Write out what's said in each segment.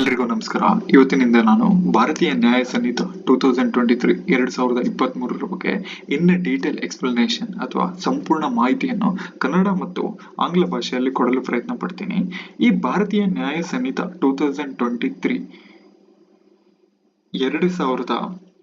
ಎಲ್ರಿಗೂ ನಮಸ್ಕಾರ. ಇವತ್ತಿನಿಂದ ನಾನು Bharatiya Nyaya Sanhita two thousand twenty ಸಾವಿರದ ಬಗ್ಗೆ ಇನ್ ಡೀಟೇಲ್ ಎಕ್ಸ್ಪ್ಲನೇಷನ್ ಅಥವಾ ಸಂಪೂರ್ಣ ಮಾಹಿತಿಯನ್ನು ಕನ್ನಡ ಮತ್ತು ಆಂಗ್ಲ ಭಾಷೆಯಲ್ಲಿ ಕೊಡಲು ಪ್ರಯತ್ನ ಪಡ್ತೀನಿ. ಈ Bharatiya Nyaya Sanhita two thousand twenty three ಎರಡು ಸಾವಿರದ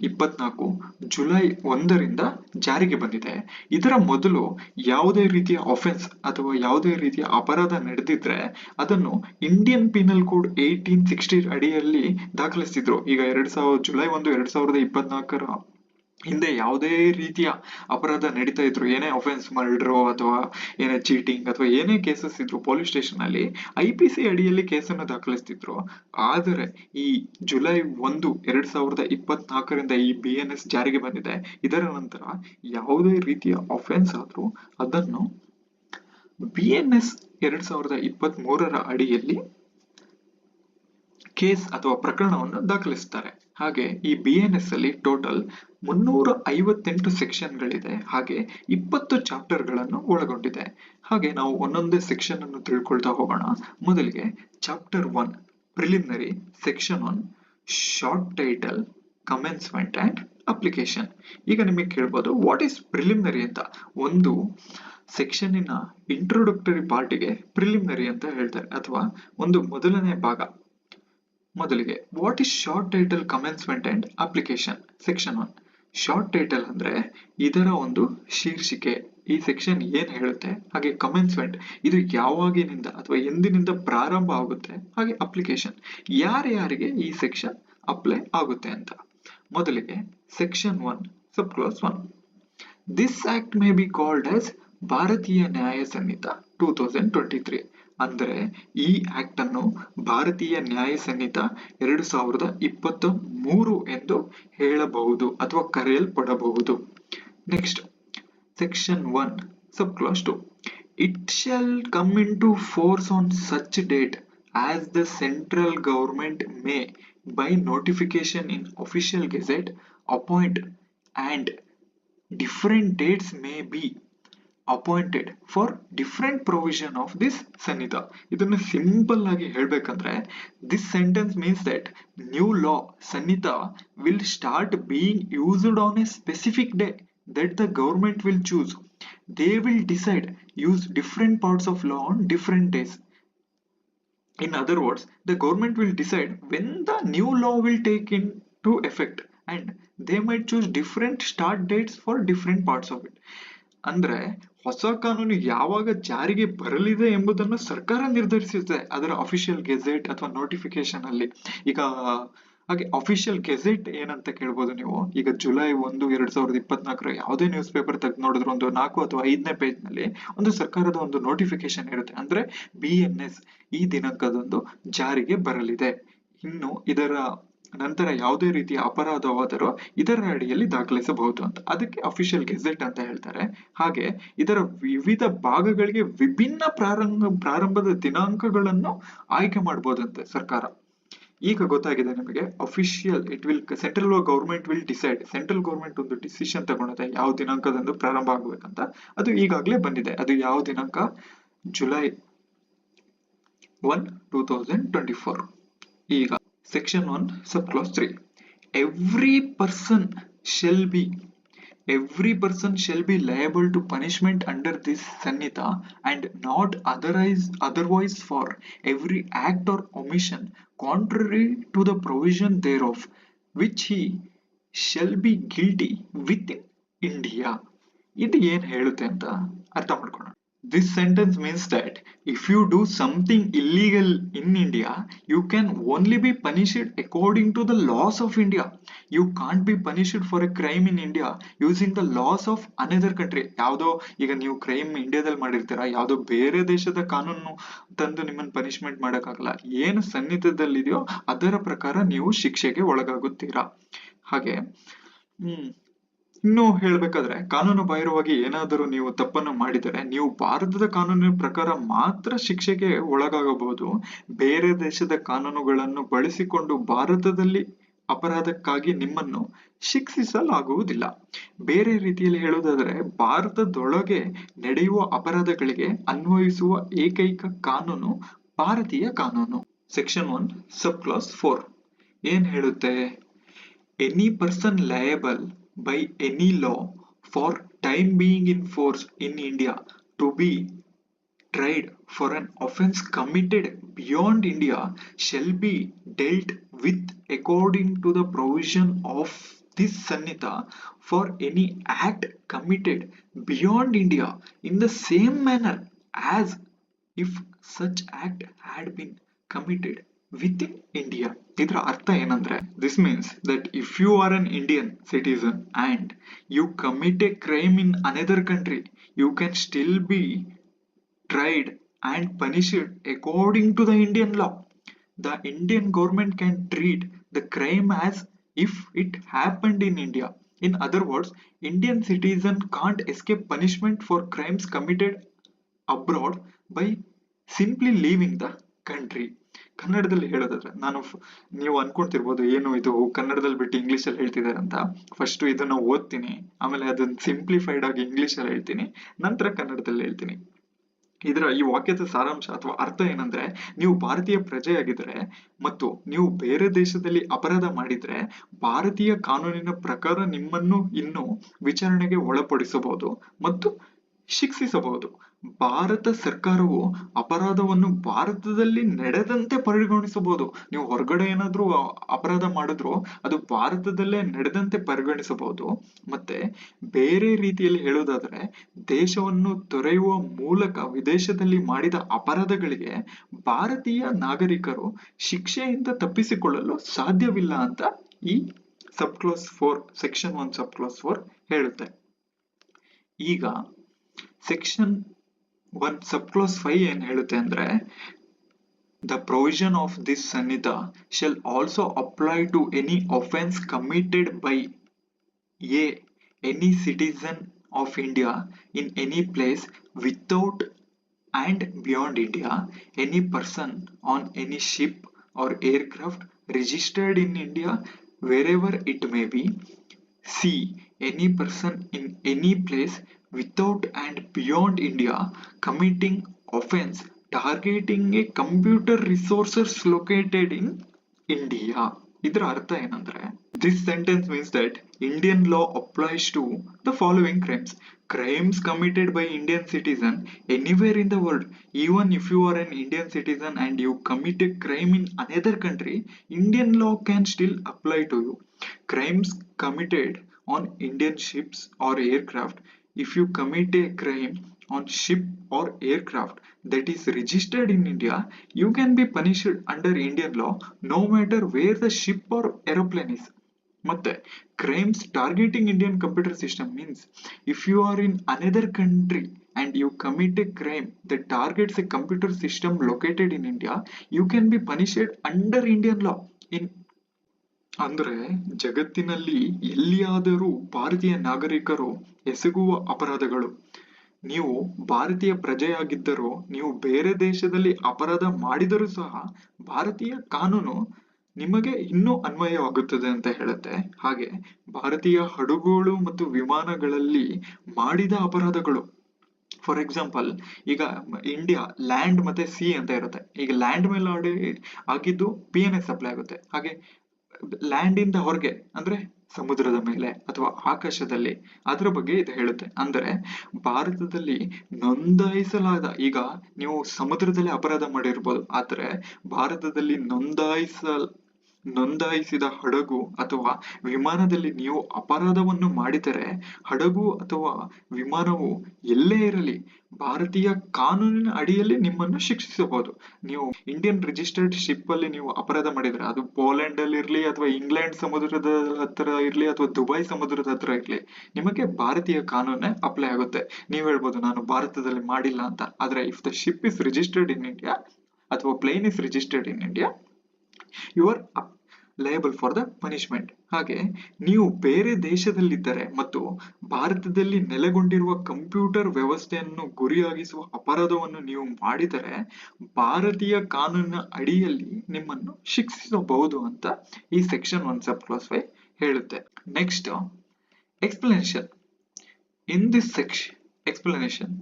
ಇಪ್ಪತ್ನಾಲ್ಕು ಜುಲೈ ಒಂದರಿಂದ ಜಾರಿಗೆ ಬಂದಿದೆ. ಇದರ ಮೊದಲು ಯಾವುದೇ ರೀತಿಯ ಅಫೆನ್ಸ್ ಅಥವಾ ಯಾವುದೇ ರೀತಿಯ ಅಪರಾಧ ನಡೆದಿದ್ರೆ ಅದನ್ನು Indian penal code eighteen sixty ಅಡಿಯಲ್ಲಿ ದಾಖಲಿಸ್ತಿದ್ರು. ಈಗ ಎರಡ್ ಸಾವಿರದ ಜುಲೈ ಒಂದು, ಎರಡ್ ಸಾವಿರದ ಇಪ್ಪತ್ನಾಲ್ಕರ ಹಿಂದೆ ಯಾವುದೇ ರೀತಿಯ ಅಪರಾಧ ನಡೀತಾ ಇದ್ರು, ಏನೇ ಅಫೆನ್ಸ್ ಮರ್ಡರ್ ಅಥವಾ ಏನೇ ಚೀಟಿಂಗ್ ಅಥವಾ ಏನೇ ಕೇಸಸ್ ಇದ್ರು ಪೊಲೀಸ್ ಸ್ಟೇಷನ್ ಅಲ್ಲಿ ಐ ಪಿ ಸಿ ಅಡಿಯಲ್ಲಿ ಕೇಸನ್ನು ದಾಖಲಿಸ್ತಿದ್ರು. ಆದರೆ ಈ ಜುಲೈ ಒಂದು, ಎರಡ್ ಸಾವಿರದ ಇಪ್ಪತ್ನಾಲ್ಕರಿಂದ ಈ ಬಿ ಎನ್ ಎಸ್ ಜಾರಿಗೆ ಬಂದಿದೆ. ಇದರ ನಂತರ ಯಾವುದೇ ರೀತಿಯ ಅಫೆನ್ಸ್ ಆದ್ರೂ ಅದನ್ನು ಬಿ ಎನ್ ಎಸ್ ಎರಡ್ ಸಾವಿರದ ಇಪ್ಪತ್ತ್ ಮೂರರ ಅಡಿಯಲ್ಲಿ ಕೇಸ್ ಅಥವಾ ಪ್ರಕರಣವನ್ನು ದಾಖಲಿಸುತ್ತಾರೆ. ಹಾಗೆ ಈ ಬಿ ಎನ್ ಎಸ್ ಅಲ್ಲಿ ಟೋಟಲ್ ಮುನ್ನೂರ ಐವತ್ತೆಂಟು ಸೆಕ್ಷನ್ಗಳಿದೆ ಹಾಗೆ ಇಪ್ಪತ್ತು ಚಾಪ್ಟರ್ಗಳನ್ನು ಒಳಗೊಂಡಿದೆ. ಹಾಗೆ ನಾವು ಒಂದೊಂದೇ ಸೆಕ್ಷನ್ ಅನ್ನು ತಿಳ್ಕೊಳ್ತಾ ಹೋಗೋಣ. ಮೊದಲಿಗೆ chapter one preliminary section one short title commencement and application ಈಗ ನಿಮಗೆ ಕೇಳ್ಬೋದು ವಾಟ್ ಈಸ್ ಪ್ರಿಲಿಮಿನರಿ ಅಂತ. ಒಂದು ಸೆಕ್ಷನ್ನಿನ ಇಂಟ್ರೊಡಕ್ಟರಿ ಪಾರ್ಟಿಗೆ ಪ್ರಿಲಿಮಿನರಿ ಅಂತ ಹೇಳ್ತಾರೆ. ಅಥವಾ ಒಂದು ಮೊದಲನೇ ಭಾಗ. ಮೊದಲಿಗೆ what is short title commencement and application section one short title ಅಂದ್ರೆ ಇದರ ಒಂದು ಶೀರ್ಷಿಕೆ. ಈ ಸೆಕ್ಷನ್ ಏನ್ ಹೇಳುತ್ತೆ? ಹಾಗೆ ಕಮೆನ್ಸ್ಮೆಂಟ್ ಇದು ಯಾವಾಗಿನಿಂದ ಅಥವಾ ಎಂದಿನಿಂದ ಪ್ರಾರಂಭ ಆಗುತ್ತೆ? ಹಾಗೆ ಅಪ್ಲಿಕೇಶನ್ ಯಾರ್ಯಾರಿಗೆ ಈ ಸೆಕ್ಷನ್ ಅಪ್ಲೈ ಆಗುತ್ತೆ ಅಂತ? ಮೊದಲಿಗೆ section one sub clause one this act may be called as Bharatiya Nyaya Sanhita two thousand twenty three ಅಂದರೆ ಈ ಆಕ್ಟ್ ಅನ್ನು ಭಾರತೀಯ ನ್ಯಾಯ ಸಂಹಿತ ಎರಡು ಸಾವಿರದ ಇಪ್ಪತ್ತ ಮೂರು ಎಂದು ಹೇಳಬಹುದು ಅಥವಾ ಕರೆಯಲ್ಪಡಬಹುದು. Next section one sub clause two it shall come into force on such date as the central government may by notification in official gazette appoint and different dates may be appointed for different provision of this Sanhita ಇದನ್ನು simple ಆಗಿ ಹೇಳ್ಬೇಕಂದ್ರೆ this sentence means that new law Sanhita will start being used on a specific day that the government will choose they will decide use different parts of law on different days in other words the government will decide when the new law will take into effect and they might choose different start dates for different parts of it ಅಂದ್ರೆ ಹೊಸ ಕಾನೂನು ಯಾವಾಗ ಜಾರಿಗೆ ಬರಲಿದೆ ಎಂಬುದನ್ನು ಸರ್ಕಾರ ನಿರ್ಧರಿಸುತ್ತೆ ಅದರ ಅಫಿಷಿಯಲ್ ಗೆಜೆಟ್ ಅಥವಾ ನೋಟಿಫಿಕೇಶನ್ ಅಲ್ಲಿ. ಈಗ, ಹಾಗೆ ಅಫಿಷಿಯಲ್ ಗೆಜೆಟ್ ಏನಂತ ಕೇಳ್ಬೋದು ನೀವು? ಈಗ ಜುಲೈ ಒಂದು, ಎರಡ್ ಸಾವಿರದ ಇಪ್ಪತ್ನಾಲ್ಕರ ಯಾವುದೇ ನ್ಯೂಸ್ ಪೇಪರ್ ತೆಗೆದು ನೋಡಿದ್ರು ಒಂದು ನಾಲ್ಕು ಅಥವಾ ಐದನೇ ಪೇಜ್ನಲ್ಲಿ ಒಂದು ಸರ್ಕಾರದ ಒಂದು ನೋಟಿಫಿಕೇಶನ್ ಇರುತ್ತೆ. ಅಂದ್ರೆ ಬಿ ಎನ್ ಎಸ್ ಈ ದಿನಾಂಕದಂದು ಜಾರಿಗೆ ಬರಲಿದೆ. ಇನ್ನು ಇದರ ನಂತರ ಯಾವುದೇ ರೀತಿಯ ಅಪರಾಧವಾದರೂ ಇದರ ಅಡಿಯಲ್ಲಿ ದಾಖಲಿಸಬಹುದು ಅಂತ. ಅದಕ್ಕೆ ಅಫಿಷಿಯಲ್ ಗೆಜೆಟ್ ಅಂತ ಹೇಳ್ತಾರೆ. ಹಾಗೆ ಇದರ ವಿವಿಧ ಭಾಗಗಳಿಗೆ ವಿಭಿನ್ನ ಪ್ರಾರಂಭ, ಪ್ರಾರಂಭದ ದಿನಾಂಕಗಳನ್ನು ಆಯ್ಕೆ ಮಾಡಬಹುದಂತೆ ಸರ್ಕಾರ. ಈಗ ಗೊತ್ತಾಗಿದೆ ನಿಮಗೆ official it will central government will decide central government ಒಂದು ಡಿಸಿಷನ್ ತಗೊಂಡಿದೆ ಯಾವ ದಿನಾಂಕದಂದು ಪ್ರಾರಂಭ ಆಗಬೇಕಂತ. ಅದು ಈಗಾಗಲೇ ಬಂದಿದೆ. ಅದು ಯಾವ ದಿನಾಂಕ? July one two thousand twenty four ಈಗ section 1 subclause 3 every person shall be every person shall be liable to punishment under this sanhita and not otherwise otherwise for every act or omission contrary to the provision thereof which he shall be guilty within india ಇದು ಏನು ಹೇಳುತ್ತೆ ಅಂತ ಅರ್ಥ ಮಾಡ್ಕೊಳ್ಳೋಣ This sentence means that if you do something illegal in India, you can only be punished according to the laws of India. You can't be punished for a crime in India using the laws of another country. ಯಾವುದೋ ಈಗ ನೀವು crime ಇಂಡಿಯಾದಲ್ಲಿ ಮಾಡಿರ್ತೀರಾ ಯಾವುದೋ ಬೇರೆ ದೇಶದ ಕಾನೂನು ತಂದು ನಿಮ್ಮನ್ನು ಪನಿಷ್ಮೆಂಟ್ ಮಾಡೋಕ್ಕಾಗಲ್ಲ ಏನು ಸನ್ನಿಹಿತದಲ್ಲಿದೆಯೋ ಅದರ ಪ್ರಕಾರ ನೀವು ಶಿಕ್ಷೆಗೆ ಒಳಗಾಗುತ್ತೀರಾ ಹಾಗೆ ಹ್ಮ್ ಇನ್ನು ಹೇಳ್ಬೇಕಾದ್ರೆ ಕಾನೂನು ಬಾಹಿರವಾಗಿ ಏನಾದರೂ ನೀವು ತಪ್ಪನ್ನು ಮಾಡಿದರೆ ನೀವು ಭಾರತದ ಕಾನೂನಿನ ಪ್ರಕಾರ ಮಾತ್ರ ಶಿಕ್ಷೆಗೆ ಒಳಗಾಗಬಹುದು. ಬೇರೆ ದೇಶದ ಕಾನೂನುಗಳನ್ನು ಬಳಸಿಕೊಂಡು ಭಾರತದಲ್ಲಿ ಅಪರಾಧಕ್ಕಾಗಿ ನಿಮ್ಮನ್ನು ಶಿಕ್ಷಿಸಲಾಗುವುದಿಲ್ಲ. ಬೇರೆ ರೀತಿಯಲ್ಲಿ ಹೇಳುವುದಾದರೆ ಭಾರತದೊಳಗೆ ನಡೆಯುವ ಅಪರಾಧಗಳಿಗೆ ಅನ್ವಯಿಸುವ ಏಕೈಕ ಕಾನೂನು ಭಾರತೀಯ ಕಾನೂನು. Section one, sub clause four. ಏನ್ ಹೇಳುತ್ತೆ? Any person liable by any law for time being in force in India to be tried for an offense committed beyond India shall be dealt with according to the provision of this Sanhita for any act committed beyond India in the same manner as if such act had been committed within India. ಇದರ ಅರ್ಥ ಏನಂದ್ರೆ this means that if you are an Indian citizen and you commit a crime in another country you can still be tried and punished according to the Indian law. The Indian government can treat the crime as if it happened in India. In other words, Indian citizen can't escape punishment for crimes committed abroad by simply leaving the country. ಕನ್ನಡದಲ್ಲಿ ಹೇಳೋದಾದ್ರೆ, ನಾನು ನೀವು ಅನ್ಕೊಂತಿರ್ಬೋದು ಏನು ಇದು ಕನ್ನಡದಲ್ಲಿ ಬಿಟ್ಟು English ಅಲ್ಲಿ ಹೇಳ್ತಿದ್ದಾರೆ ಅಂತ. ಫಸ್ಟ್ ಇದನ್ನ ಓದ್ತೀನಿ, ಆಮೇಲೆ ಅದನ್ನ ಸಿಂಪ್ಲಿಫೈಡ್ ಆಗಿ ಇಂಗ್ಲಿಷ್ ಅಲ್ಲಿ ಹೇಳ್ತೀನಿ, ನಂತರ ಕನ್ನಡದಲ್ಲಿ ಹೇಳ್ತೀನಿ. ಇದರ ಈ ವಾಕ್ಯದ ಸಾರಾಂಶ ಅಥವಾ ಅರ್ಥ ಏನಂದ್ರೆ, ನೀವು ಭಾರತೀಯ ಪ್ರಜೆಯಾಗಿದ್ರೆ ಮತ್ತು ನೀವು ಬೇರೆ ದೇಶದಲ್ಲಿ ಅಪರಾಧ ಮಾಡಿದ್ರೆ, ಭಾರತೀಯ ಕಾನೂನಿನ ಪ್ರಕಾರ ನಿಮ್ಮನ್ನು ಇನ್ನು ವಿಚಾರಣೆಗೆ ಒಳಪಡಿಸಬಹುದು ಮತ್ತು ಶಿಕ್ಷಿಸಬಹುದು. ಭಾರತ ಸರ್ಕಾರವು ಅಪರಾಧವನ್ನು ಭಾರತದಲ್ಲಿ ನಡೆದಂತೆ ಪರಿಗಣಿಸಬಹುದು. ನೀವು ಹೊರಗಡೆ ಏನಾದ್ರೂ ಅಪರಾಧ ಮಾಡಿದ್ರು ಅದು ಭಾರತದಲ್ಲೇ ನಡೆದಂತೆ ಪರಿಗಣಿಸಬಹುದು. ಮತ್ತೆ ಬೇರೆ ರೀತಿಯಲ್ಲಿ ಹೇಳುವುದಾದ್ರೆ, ದೇಶವನ್ನು ತೊರೆಯುವ ಮೂಲಕ ವಿದೇಶದಲ್ಲಿ ಮಾಡಿದ ಅಪರಾಧಗಳಿಗೆ ಭಾರತೀಯ ನಾಗರಿಕರು ಶಿಕ್ಷೆಯಿಂದ ತಪ್ಪಿಸಿಕೊಳ್ಳಲು ಸಾಧ್ಯವಿಲ್ಲ ಅಂತ ಈ sub clause four, section one sub clause four ಹೇಳುತ್ತೆ. ಈಗ section one sub clause five ಏನ್ ಹೇಳುತ್ತೆ ಅಂದ್ರೆ The provision of this Sanhita shall also apply to any offense committed by A. Any citizen of India in any place without and beyond India, any person on any ship or aircraft registered in India wherever it may be. C. Any person in any place without and beyond India committing offense targeting a computer resources located in India. ಇದರ ಅರ್ಥ ಏನಂದ್ರೆ this sentence means that Indian law applies to the following crimes crimes committed by Indian citizen anywhere in the world even if you are an Indian citizen and you commit a crime in another country Indian law can still apply to you. Crimes committed on Indian ships or aircraft, if you commit a crime on ship or aircraft that is registered in India, you can be punished under Indian law no matter where the ship or aeroplane is. ಮತ್ತೆ crimes targeting Indian computer system means if you are in another country and you commit a crime the targets a computer system located in India you can be punished under Indian law in ಅಂದ್ರೆ ಜಗತ್ತಿನಲ್ಲಿ ಎಲ್ಲಿಯಾದರೂ ಭಾರತೀಯ ನಾಗರಿಕರು ಎಸಗುವ ಅಪರಾಧಗಳು. ನೀವು ಭಾರತೀಯ ಪ್ರಜೆಯಾಗಿದ್ದರೂ, ನೀವು ಬೇರೆ ದೇಶದಲ್ಲಿ ಅಪರಾಧ ಮಾಡಿದರೂ ಸಹ ಭಾರತೀಯ ಕಾನೂನು ನಿಮಗೆ ಇನ್ನೂ ಅನ್ವಯವಾಗುತ್ತದೆ ಅಂತ ಹೇಳುತ್ತೆ. ಹಾಗೆ ಭಾರತೀಯ ಹಡಗುಗಳು ಮತ್ತು ವಿಮಾನಗಳಲ್ಲಿ ಮಾಡಿದ ಅಪರಾಧಗಳು. ಫಾರ್ ಎಕ್ಸಾಂಪಲ್ ಈಗ ಇಂಡಿಯಾ ಲ್ಯಾಂಡ್ ಮತ್ತೆ ಸಿ ಅಂತ ಇರುತ್ತೆ. ಈಗ ಲ್ಯಾಂಡ್ ಮೇಲೆ ಆಡಿ ಆಗಿದ್ದು ಪಿ ಎನ್ ಎಸ್ ಅಪ್ಲೈ ಆಗುತ್ತೆ. ಹಾಗೆ ಲ್ಯಾಂಡ್ ಇಂದ ಹೊರಗೆ, ಅಂದ್ರೆ ಸಮುದ್ರದ ಮೇಲೆ ಅಥವಾ ಆಕಾಶದಲ್ಲಿ, ಅದರ ಬಗ್ಗೆ ಇದು ಹೇಳುತ್ತೆ. ಅಂದ್ರೆ ಭಾರತದಲ್ಲಿ ನೋಂದಾಯಿಸಲಾದ, ಈಗ ನೀವು ಸಮುದ್ರದಲ್ಲಿ ಅಪರಾಧ ಮಾಡಿರ್ಬೋದು, ಆದ್ರೆ ಭಾರತದಲ್ಲಿ ನೋಂದಾಯಿಸಲ್ ನೋಂದಾಯಿಸಿದ ಹಡಗು ಅಥವಾ ವಿಮಾನದಲ್ಲಿ ನೀವು ಅಪರಾಧವನ್ನು ಮಾಡಿದರೆ, ಹಡಗು ಅಥವಾ ವಿಮಾನವು ಎಲ್ಲೇ ಇರಲಿ, ಭಾರತೀಯ ಕಾನೂನಿನ ಅಡಿಯಲ್ಲಿ ನಿಮ್ಮನ್ನು ಶಿಕ್ಷಿಸಬಹುದು. ನೀವು ಇಂಡಿಯನ್ ರಿಜಿಸ್ಟರ್ಡ್ ಶಿಪ್ ಅಲ್ಲಿ ನೀವು ಅಪರಾಧ ಮಾಡಿದ್ರೆ, ಅದು ಪೋಲೆಂಡ್ ಅಲ್ಲಿ ಇರಲಿ ಅಥವಾ ಇಂಗ್ಲೆಂಡ್ ಸಮುದ್ರದ ಹತ್ರ ಇರಲಿ ಅಥವಾ ದುಬೈ ಸಮುದ್ರದ ಹತ್ರ ಇರಲಿ, ನಿಮಗೆ ಭಾರತೀಯ ಕಾನೂನೇ ಅಪ್ಲೈ ಆಗುತ್ತೆ. ನೀವು ಹೇಳ್ಬೋದು, ನಾನು ಭಾರತದಲ್ಲಿ ಮಾಡಿಲ್ಲ ಅಂತ. ಆದ್ರೆ if the ship is registered in India ಅಥವಾ plane is registered in India you are liable for the punishment ಹಾಗೆ ನೀವು ಬೇರೆ ದೇಶದಲ್ಲಿದ್ದರೆ ಮತ್ತು ಭಾರತದಲ್ಲಿ ನೆಲೆಗೊಂಡಿರುವ ಕಂಪ್ಯೂಟರ್ ವ್ಯವಸ್ಥೆಯನ್ನು ಗುರಿಯಾಗಿಸುವ ಅಪರಾಧವನ್ನು ನೀವು ಮಾಡಿದರೆ ಭಾರತೀಯ ಕಾನೂನಿನ ಅಡಿಯಲ್ಲಿ ನಿಮ್ಮನ್ನು ಶಿಕ್ಷಿಸಬಹುದು ಅಂತ ಈ section one sub clause five ಹೇಳುತ್ತೆ. Next explanation in this section explanation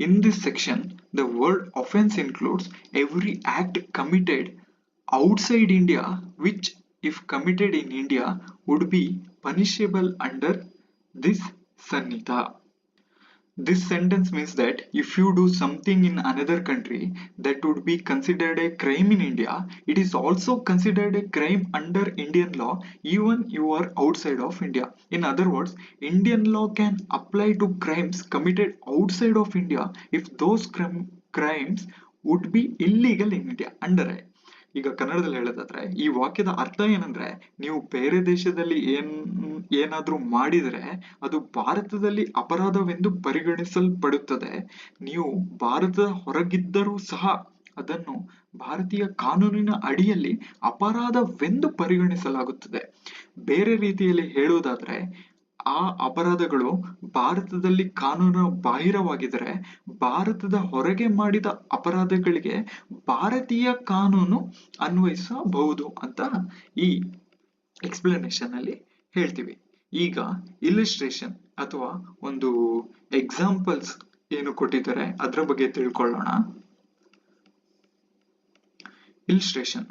in this section the word offence includes every act committed outside India which, if committed in India would be punishable under this sannita. This sentence means that if you do something in another country that would be considered a crime in India, it is also considered a crime under Indian law even you are outside of India. In other words, Indian law can apply to crimes committed outside of India if those crimes would be illegal in India under ಈಗ ಕನ್ನಡದಲ್ಲಿ ಹೇಳೋದಾದ್ರೆ, ಈ ವಾಕ್ಯದ ಅರ್ಥ ಏನಂದ್ರೆ, ನೀವು ಬೇರೆ ದೇಶದಲ್ಲಿ ಏನ್, ಏನಾದ್ರೂ ಮಾಡಿದ್ರೆ ಅದು ಭಾರತದಲ್ಲಿ ಅಪರಾಧವೆಂದು ಪರಿಗಣಿಸಲ್ಪಡುತ್ತದೆ. ನೀವು ಭಾರತದ ಹೊರಗಿದ್ದರೂ ಸಹ ಅದನ್ನು ಭಾರತೀಯ ಕಾನೂನಿನ ಅಡಿಯಲ್ಲಿ ಅಪರಾಧವೆಂದು ಪರಿಗಣಿಸಲಾಗುತ್ತದೆ. ಬೇರೆ ರೀತಿಯಲ್ಲಿ ಹೇಳುವುದಾದ್ರೆ ಆ ಅಪರಾಧಗಳು ಭಾರತದಲ್ಲಿ ಕಾನೂನು ಬಾಹಿರವಾಗಿದ್ದರೆ ಭಾರತದ ಹೊರಗೆ ಮಾಡಿದ ಅಪರಾಧಗಳಿಗೆ ಭಾರತೀಯ ಕಾನೂನು ಅನ್ವಯಿಸಬಹುದು ಅಂತ ಈ ಎಕ್ಸ್ಪ್ಲನೇಷನ್ ಅಲ್ಲಿ ಹೇಳ್ತೀವಿ. ಈಗ ಇಲಿಸ್ಟ್ರೇಷನ್ ಅಥವಾ ಒಂದು ಎಕ್ಸಾಂಪಲ್ಸ್ ಏನು ಕೊಟ್ಟಿದ್ದಾರೆ ಅದರ ಬಗ್ಗೆ ತಿಳ್ಕೊಳ್ಳೋಣ. Illustration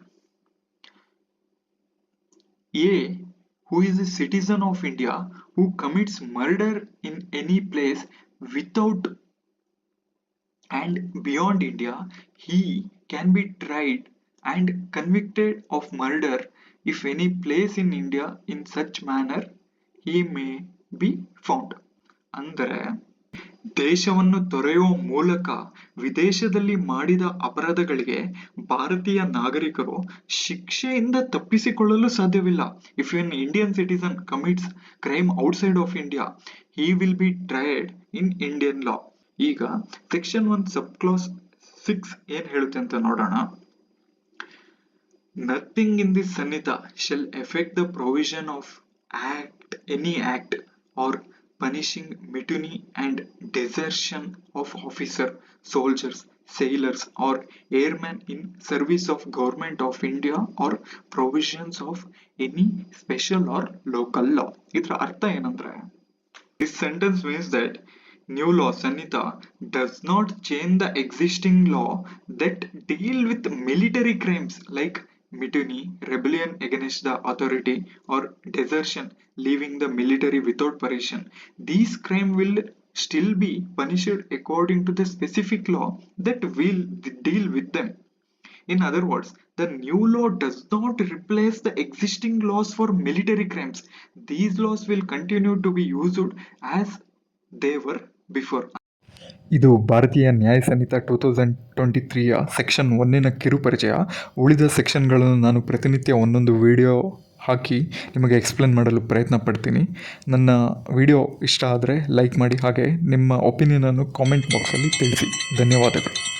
A who is a citizen of India? who commits murder in any place without and beyond India, he can be tried and convicted of murder if any place in India in such manner he may be found. ಅಂದರೆ ದೇಶವನ್ನು ತೊರೆಯುವ ಮೂಲಕ ವಿದೇಶದಲ್ಲಿ ಮಾಡಿದ ಅಪರಾಧಗಳಿಗೆ ಭಾರತೀಯ ನಾಗರಿಕರು ಶಿಕ್ಷೆಯಿಂದ ತಪ್ಪಿಸಿಕೊಳ್ಳಲು ಸಾಧ್ಯವಿಲ್ಲ. If an Indian citizen commits crime outside of India he will be tried in Indian law ಈಗ section one sub clause six ಏನ್ ಹೇಳುತ್ತೆ ಅಂತ ನೋಡೋಣ. Nothing in this Sanhita shall affect the provision of act any act or punishing mutiny and desertion of officer, soldiers, sailors or airmen in service of government of India or provisions of any special or local law. ಇದರ ಅರ್ಥ ಏನಂದ್ರೆ This sentence means that new law Sanhita does not change the existing law that deal with military crimes like mutiny, rebellion against the authority, or desertion, leaving the military without permission. These crimes will still be punished according to the specific law that will deal with them. In other words, the new law does not replace the existing laws for military crimes. These laws will continue to be used as they were before. ಇದು Bharatiya Nyaya Sanhita two thousand twenty ತ್ರೀಯ section ಒನ್ನಿನ ಕಿರುಪರಿಚಯ. ಉಳಿದ ಸೆಕ್ಷನ್ಗಳನ್ನು ನಾನು ಪ್ರತಿನಿತ್ಯ ಒಂದೊಂದು video ಹಾಕಿ ನಿಮಗೆ explain ಮಾಡಲು ಪ್ರಯತ್ನ ಪಡ್ತೀನಿ. ನನ್ನ ವಿಡಿಯೋ ಇಷ್ಟ ಆದರೆ ಲೈಕ್ ಮಾಡಿ, ಹಾಗೆ ನಿಮ್ಮ ಒಪಿನಿಯನನ್ನು ಕಾಮೆಂಟ್ ಬಾಕ್ಸಲ್ಲಿ ತಿಳಿಸಿ. ಧನ್ಯವಾದಗಳು.